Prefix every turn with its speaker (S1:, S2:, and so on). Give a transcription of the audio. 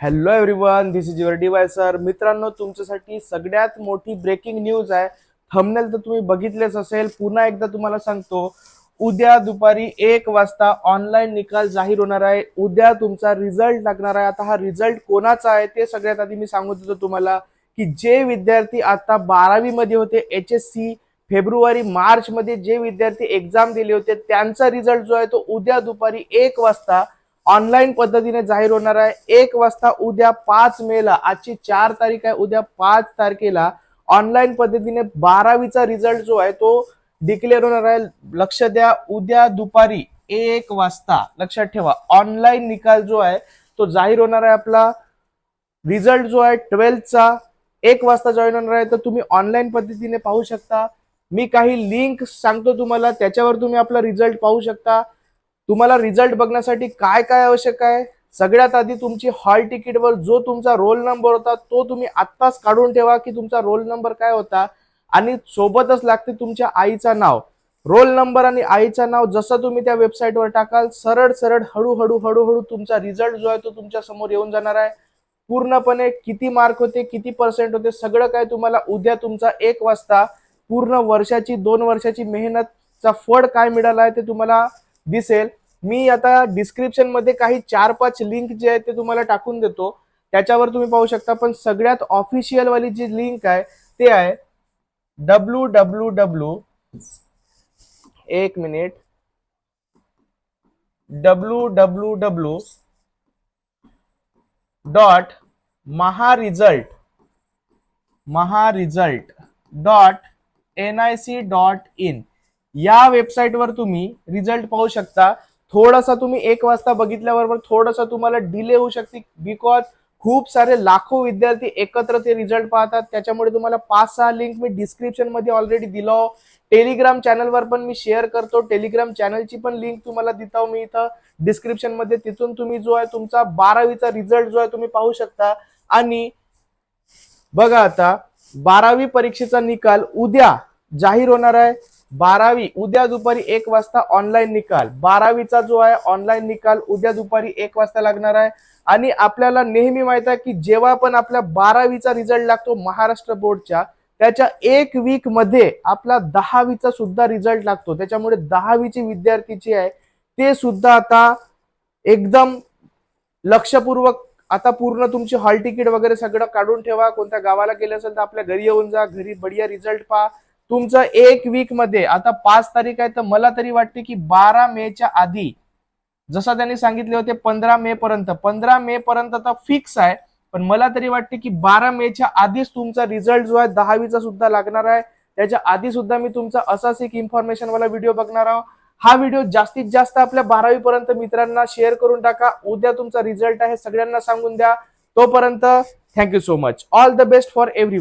S1: Hello everyone this is your DY sir मित्रांनो तुमच्यासाठी सगळ्यात मोठी ब्रेकिंग न्यूज आहे. थंबनेल तर तुम्ही बघितलेच असेल. पुन्हा एकदा तुम्हाला सांगतो उद्या दुपारी एक वाजता ऑनलाईन निकाल जाहीर होणार आहे. उद्या तुमचा रिझल्ट लागणार आहे. आता हा रिझल्ट कोणाचा आहे ते सगळ्यात आधी मी सांगत होतो तुम्हाला की जे विद्यार्थी आता बारावी मध्ये होते एच एस सी फेब्रुवारी मार्च मध्ये जे विद्यार्थी एक्झाम दिले होते त्यांचा रिझल्ट जो आहे तो उद्या दुपारी एक वाजता ऑनलाईन पद्धतीने जाहीर होणार आहे. एक वाजता उद्या पाच मे ला आजची चार तारीख आहे उद्या पाच तारखेला ऑनलाईन पद्धतीने बारावीचा रिझल्ट जो आहे तो डिक्लेअर होणार आहे. लक्ष द्या उद्या दुपारी एक वाजता लक्षात ठेवा ऑनलाईन निकाल जो आहे तो जाहीर होणार आहे आपला. रिझल्ट जो आहे ट्वेल्थचा एक वाजता जॉईन होणार आहे. तर तुम्ही ऑनलाईन पद्धतीने पाहू शकता. मी काही लिंक सांगतो तुम्हाला त्याच्यावर तुम्ही आपला रिझल्ट पाहू शकता. तुम्हाला रिझल्ट बघण्यासाठी काय काय आवश्यक आहे? सगळ्यात आधी तुमची हॉल तिकीटवर जो तुमचा रोल नंबर होता तो तुम्ही आत्ताच काढून ठेवा की तुमचा रोल नंबर काय होता आणि सोबतच लागते तुमच्या आईचं नाव. रोल नंबर आणि आईचं नाव जसं तुम्ही त्या वेबसाईटवर टाकाल सरळ सरळ हळूहळू हळूहळू तुमचा रिझल्ट जो आहे तो तुमच्यासमोर येऊन जाणार आहे. पूर्णपणे किती मार्क होते किती पर्सेंट होते सगळं काय तुम्हाला उद्या तुमचा एक वाजता पूर्ण वर्षाची दोन वर्षाची मेहनतचा फळ काय मिळाला आहे ते तुम्हाला दिसेल. मी आता डिस्क्रिप्शनमध्ये काही चार पाच लिंक जे आहेत ते तुम्हाला टाकून देतो. त्याच्यावर तुम्ही पाहू शकता पण सगळ्यात ऑफिशियल वाली जी लिंक आहे ते आहे डब्ल्यू डब्ल्यू डब्ल्यू एक minute W W W dot Maha result Maha result dot N I C dot in या वेबसाईटवर तुम्ही रिझल्ट पाहू शकता. थोडासा तुम्ही एक वाजता बघितल्याबरोबर थोडासा तुम्हाला डिले होऊ शकते बिकॉज खूप सारे लाखो विद्यार्थी एकत्र ते रिझल्ट पाहतात. त्याच्यामुळे तुम्हाला पाच सहा लिंक मी डिस्क्रिप्शनमध्ये ऑलरेडी दिलो टेलिग्राम चॅनलवर पण मी शेअर करतो. टेलिग्राम चॅनलची पण लिंक तुम्हाला देतो मी इथं. डिस्क्रिप्शनमध्ये तिथून तुम्ही जो आहे तुमचा बारावीचा रिझल्ट जो आहे तुम्ही पाहू शकता. आणि बघा आता बारावी परीक्षेचा निकाल उद्या जाहीर होणार आहे. बारावी उद्या दुपारी एक वाजता ऑनलाईन निकाल. बारावीचा जो आहे ऑनलाईन निकाल उद्या दुपारी एक वाजता लागणार आहे. आणि आपल्याला नेहमी माहीत आहे की जेव्हा पण आपल्या बारावीचा रिझल्ट लागतो महाराष्ट्र बोर्डच्या त्याच्या एक वीकमध्ये आपला दहावीचा सुद्धा रिझल्ट लागतो. त्याच्यामुळे दहावीची विद्यार्थी जी आहे ते सुद्धा आता एकदम लक्षपूर्वक आता पूर्ण तुमची हॉल तिकीट वगैरे सगळं काढून ठेवा. कोणत्या गावाला गेले असेल तर आपल्या घरी येऊन जा. घरी बढिया रिझल्ट पहा. तुमचं एक वीकमध्ये आता पाच तारीख आहे तर मला तरी वाटते की बारा मेच्या आधी जसं त्यांनी सांगितले होते पंधरा मे पर्यंत. पंधरा मे पर्यंत तर फिक्स आहे पण मला तरी वाटते की बारा मेच्या आधीच तुमचा रिझल्ट जो आहे दहावीचा सुद्धा लागणार आहे. त्याच्या आधी सुद्धा मी तुमचा असाच एक इन्फॉर्मेशन वाला व्हिडिओ बघणार आहोत हा व्हिडिओ जास्तीत जास्त आपल्या बारावी पर्यंत मित्रांना शेअर करून टाका. उद्या तुमचा रिझल्ट आहे सगळ्यांना सांगून द्या. तोपर्यंत thank you so much all the best for every